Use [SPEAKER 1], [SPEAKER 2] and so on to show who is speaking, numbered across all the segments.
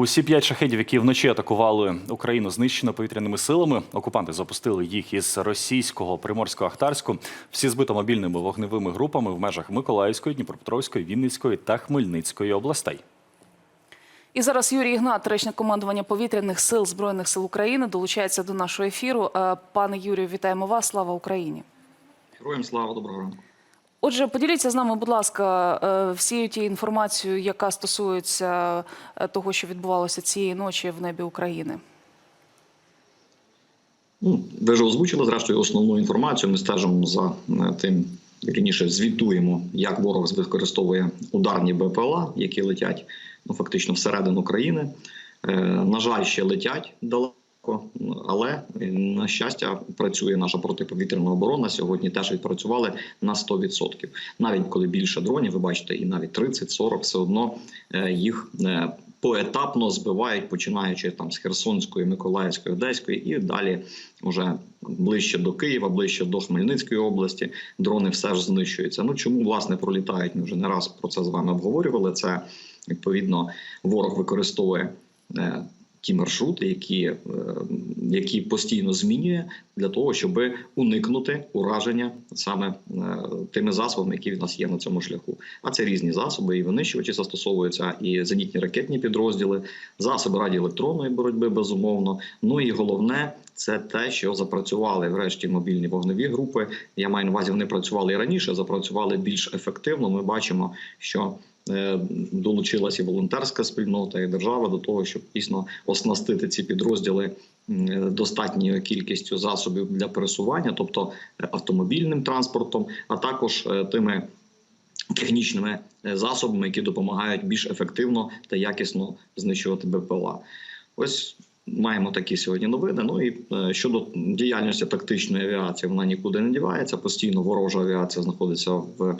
[SPEAKER 1] Усі п'ять шахедів, які вночі атакували Україну, знищено повітряними силами. Окупанти запустили їх із російського приморського ахтарську. Всі збито мобільними вогневими групами в межах Миколаївської, Дніпропетровської, Вінницької та Хмельницької областей.
[SPEAKER 2] І зараз Юрій Ігнат, речник командування повітряних сил збройних сил України, долучається до нашого ефіру. Е, Пане Юрію, вітаємо вас! Слава Україні!
[SPEAKER 3] Героям слава, доброго ранку.
[SPEAKER 2] Отже, поділіться з нами, будь ласка, е, всією тією інформацією, яка стосується е, того, що відбувалося цієї ночі в небі України.
[SPEAKER 3] Ну, ви вже озвучили зрештою основну інформацію. Ми стежимо за е, тим, вірніше звітуємо, як ворог використовує ударні БПЛА, які летять ну фактично всередину країни. На жаль, ще летять далеко. Але е, на щастя працює наша протиповітряна оборона. Сьогодні теж відпрацювали на 100%. Навіть коли більше дронів, ви бачите, і навіть 30-40, все одно е, їх е, поетапно збивають, починаючи там з Херсонської, Миколаївської, Одеської, і далі вже ближче до Києва, ближче до Хмельницької області. Дрони все ж знищуються. Ну чому власне пролітають? Ми вже не раз про це з вами обговорювали. Це відповідно ворог використовує. Ті маршрути, які, е, які постійно змінює для того, щоб уникнути ураження саме е, тими засобами, які в нас є на цьому шляху. А це різні засоби, і винищувачі застосовуються, і зенітні ракетні підрозділи, засоби радіоелектронної боротьби, безумовно. Ну і головне це те, що запрацювали врешті мобільні вогневі групи. Я маю на увазі, вони працювали і раніше, запрацювали більш ефективно. Ми бачимо, що долучилася і волонтерська спільнота і держава до того, щоб дійсно оснастити ці підрозділи достатньою кількістю засобів для пересування, тобто е, автомобільним транспортом, а також е, тими технічними е, засобами, які допомагають більш ефективно та якісно знищувати БПЛА. Ось маємо такі сьогодні новини. Ну і е, щодо діяльності тактичної авіації, вона нікуди не дівається. Постійно ворожа авіація знаходиться в.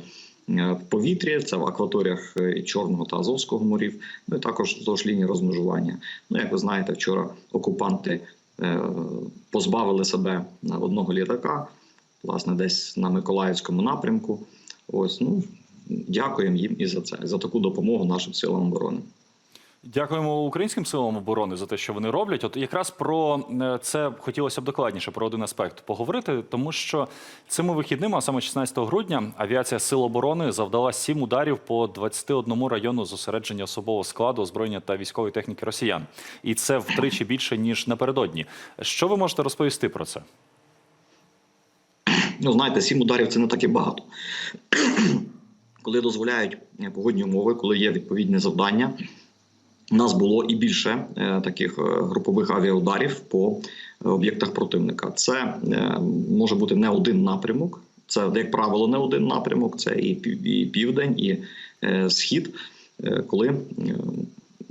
[SPEAKER 3] Е, В повітрі це в акваторіях е, Чорного та Азовського морів, ну і також вздовж лінії розмежування. Ну, як ви знаєте, вчора окупанти е, позбавили себе одного літака, власне, десь на Миколаївському напрямку. Ось ну дякуємо їм і за це, за таку допомогу нашим силам оборони.
[SPEAKER 1] Дякуємо українським силам оборони за те, що вони роблять. От якраз про е, це хотілося б докладніше про один аспект поговорити, тому що цими вихідними, а саме 16 грудня, авіація Сил оборони завдала сім ударів по 21 району зосередження особового складу, озброєння та військової техніки росіян, і це втричі більше ніж напередодні. Що ви можете розповісти про це?
[SPEAKER 3] Ну, знаєте, сім ударів це не так і багато. коли дозволяють погодні умови, коли є відповідне завдання, нас було і більше е, таких е, групових авіаударів по е, об'єктах противника. Це може бути не один напрямок. Це, як правило, не один напрямок, це і південь, і схід, коли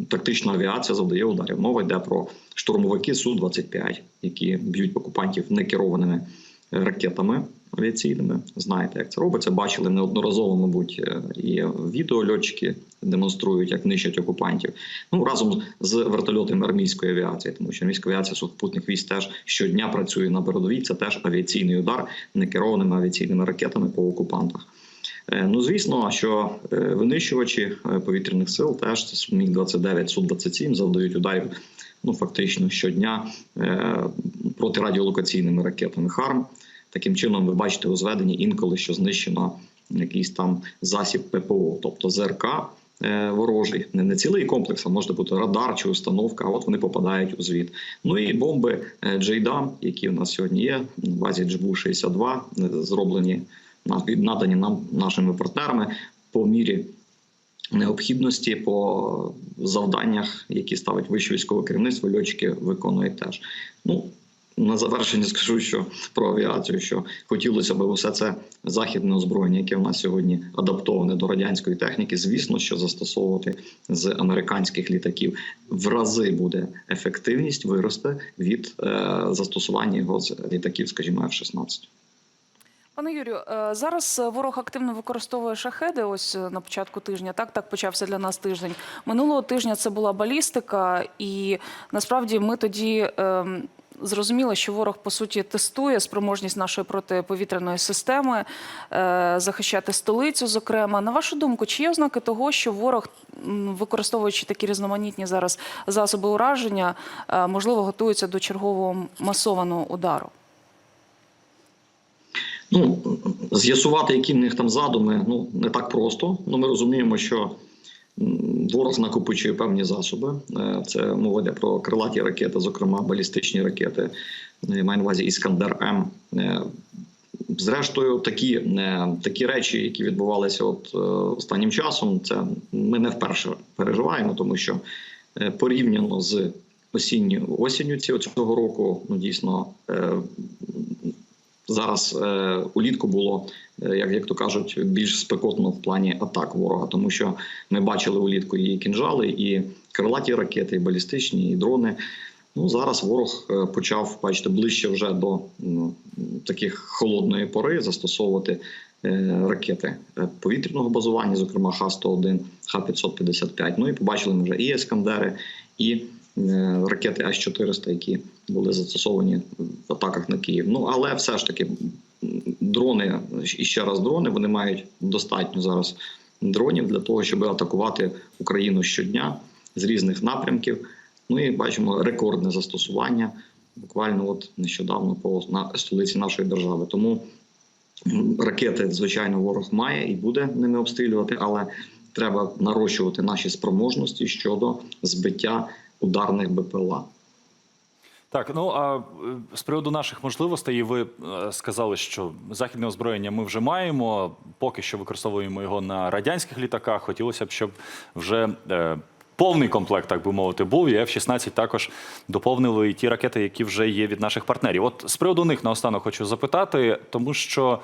[SPEAKER 3] тактична авіація завдає ударів. Мова йде про штурмовики Су-25, які б'ють окупантів некерованими ракетами авіаційними. Знаєте, як це робиться? Бачили неодноразово, мабуть, е, і відео льотчики демонструють, як нищать окупантів. Ну разом з вертольотами армійської авіації, тому що армійська авіація сухопутних військ теж щодня працює на передовій. Це теж авіаційний удар некерованими авіаційними ракетами по окупантах. Е, Ну, звісно, що е, винищувачі повітряних сил теж це Міг 29 Су 27 завдають ударів ну фактично щодня е, протирадіолокаційними ракетами ХАРМ. Таким чином, ви бачите у зведенні інколи, що знищено якийсь там засіб ППО, тобто ЗРК е, ворожий, не, не цілий комплекс, а може бути радар чи установка. А от вони попадають у звіт. Ну і бомби е, Джейдам, які у нас сьогодні є, на базі Джбу 62 е, зроблені на- надані нам нашими партнерами по мірі необхідності по завданнях, які ставить вище військове керівництво, льотчики виконують теж. Ну на завершення скажу, що про авіацію, що хотілося б усе це західне озброєння, яке в нас сьогодні адаптоване до радянської техніки, звісно, що застосовувати з американських літаків в рази буде ефективність виросте від е, застосування його з літаків, скажімо, F-16.
[SPEAKER 2] Пане Юрію, е, зараз ворог активно використовує шахеди. Ось е, на початку тижня. Так, так почався для нас тиждень. Минулого тижня це була балістика, і насправді ми тоді. Зрозуміло, що ворог по суті тестує спроможність нашої протиповітряної системи е, захищати столицю. Зокрема, на вашу думку, чи є ознаки того, що ворог, використовуючи такі різноманітні зараз засоби ураження, е, можливо, готується до чергового масованого удару?
[SPEAKER 3] Ну, з'ясувати, які в них там задуми, ну не так просто. Ну, ми розуміємо, що ворог накопичує певні засоби. Е, Це мова йде про крилаті ракети, зокрема балістичні ракети. Е, Маю на увазі Іскандер М. Е, Зрештою, такі, такі речі, які відбувалися от останнім часом, це ми не вперше переживаємо, тому що порівняно з осінню осінню цього року, ну дійсно зараз е, улітку було, е, як, як то кажуть, більш спекотно в плані атак ворога, тому що ми бачили улітку і кінжали, і крилаті ракети, і балістичні, і дрони. Ну зараз ворог е, почав бачите ближче вже до ну, таких холодної пори застосовувати е, ракети е, повітряного базування, зокрема Х-101, Х-555. Ну і побачили ми вже і Ескандери, і ракети С-400, які були застосовані в атаках на Київ. Ну але все ж таки дрони і ще раз дрони вони мають достатньо зараз дронів для того, щоб атакувати Україну щодня з різних напрямків. Ну і бачимо рекордне застосування буквально от нещодавно по столиці нашої держави. Тому ракети, звичайно, ворог має і буде ними обстрілювати, але треба нарощувати наші спроможності щодо збиття ударних БПЛА.
[SPEAKER 1] Так, ну а е, з приводу наших можливостей, ви е, сказали, що західне озброєння ми вже маємо. Поки що використовуємо його на радянських літаках. Хотілося б, щоб вже е, повний комплект, так би мовити, був. І F-16 також доповнили і ті ракети, які вже є від наших партнерів. От з приводу них наостанок хочу запитати, тому що.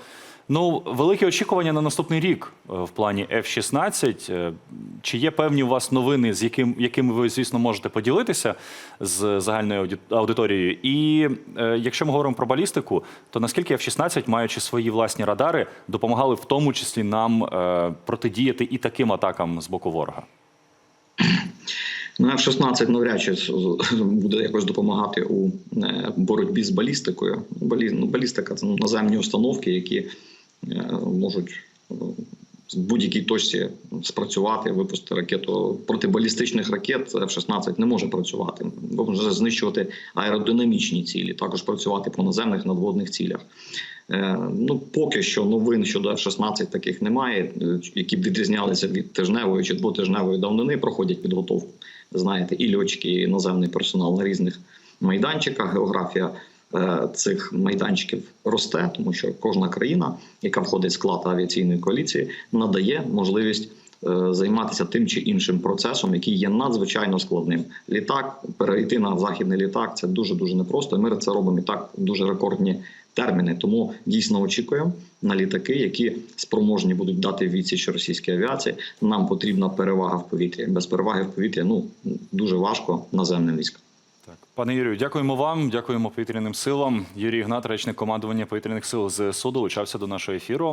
[SPEAKER 1] Ну, великі очікування на наступний рік е, в плані F-16. Е, Чи є певні у вас новини, з яким, якими ви, звісно, можете поділитися з загальною аудиторією? І е, якщо ми говоримо про балістику, то наскільки F-16, маючи свої власні радари, допомагали в тому числі нам протидіяти і таким атакам з боку ворога?
[SPEAKER 3] Ну, F-16 навряд чи буде якось допомагати у боротьбі з балістикою. Балі, ну, балістика це наземні установки, які можуть е, з будь-якій точці спрацювати, випустити ракету проти балістичних ракет. F-16 не може працювати. Може знищувати аеродинамічні цілі, також працювати по наземних надводних цілях. Е, Ну, поки що новин щодо F-16 таких немає, е, які б відрізнялися від тижневої чи двотижневої давнини, проходять підготовку. Знаєте, і льотчики, і наземний персонал на різних майданчиках. Географія е, цих майданчиків росте, тому що кожна країна, яка входить в склад авіаційної коаліції, надає можливість. е, Займатися тим чи іншим процесом, який є надзвичайно складним. Літак перейти на західний літак це дуже дуже непросто. Ми це робимо і так дуже рекордні терміни. Тому дійсно очікуємо на літаки, які спроможні будуть дати відсіч російській авіації. Нам потрібна перевага в повітрі. Без переваги в повітрі ну дуже важко наземним військам.
[SPEAKER 1] Пане Юрію, дякуємо вам, дякуємо повітряним силам. Юрій Гнат, речник командування повітряних сил ЗСУ, долучався до нашого ефіру.